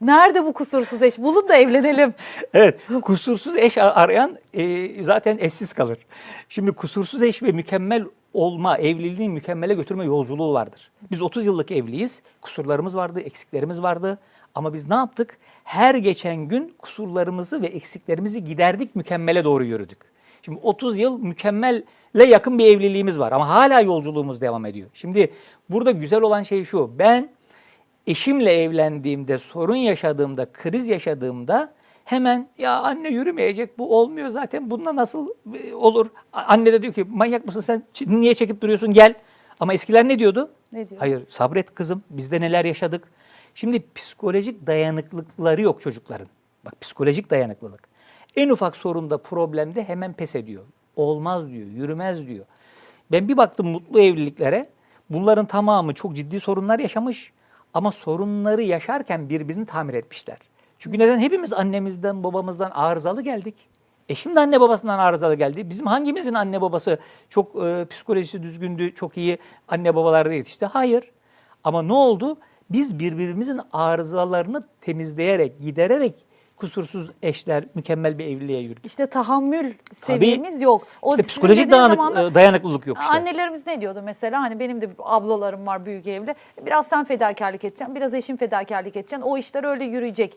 Nerede bu kusursuz eş? Bulun da evlenelim. Evet, kusursuz eş arayan e, zaten eşsiz kalır. Şimdi kusursuz eş ve mükemmel olma, evliliğin mükemmele götürme yolculuğu vardır. Biz 30 yıllık evliyiz, kusurlarımız vardı, eksiklerimiz vardı. Ama biz ne yaptık? Her geçen gün kusurlarımızı ve eksiklerimizi giderdik, mükemmele doğru yürüdük. Şimdi 30 yıl mükemmelle yakın bir evliliğimiz var ama hala yolculuğumuz devam ediyor. Şimdi burada güzel olan şey şu, ben eşimle evlendiğimde, sorun yaşadığımda, kriz yaşadığımda hemen ya anne yürümeyecek bu olmuyor zaten bununla nasıl e, olur? Anne de diyor ki manyak mısın sen niye çekip duruyorsun gel. Ama eskiler ne diyordu? Ne diyor? Hayır sabret kızım biz de neler yaşadık. Şimdi psikolojik dayanıklılıkları yok çocukların. Bak psikolojik dayanıklılık. En ufak sorunda problemde hemen pes ediyor. Olmaz diyor, yürümez diyor. Ben bir baktım mutlu evliliklere. Bunların tamamı çok ciddi sorunlar yaşamış ama sorunları yaşarken birbirini tamir etmişler. Çünkü neden? Hepimiz annemizden, babamızdan arızalı geldik. Eşim de anne babasından arızalı geldi. Bizim hangimizin anne babası çok e, psikolojisi düzgündü, çok iyi anne babalarda yetişti? Hayır. Ama ne oldu? Biz birbirimizin arızalarını temizleyerek, gidererek kusursuz eşler, mükemmel bir evliliğe yürüdük. İşte tahammül seviyemiz yok. O İşte psikolojik dağınık, zamanda- e, dayanıklılık yok işte. Annelerimiz ne diyordu mesela hani benim de ablalarım var büyük evli. Biraz sen fedakarlık edeceksin, biraz eşin fedakarlık edeceksin. O işler öyle yürüyecek.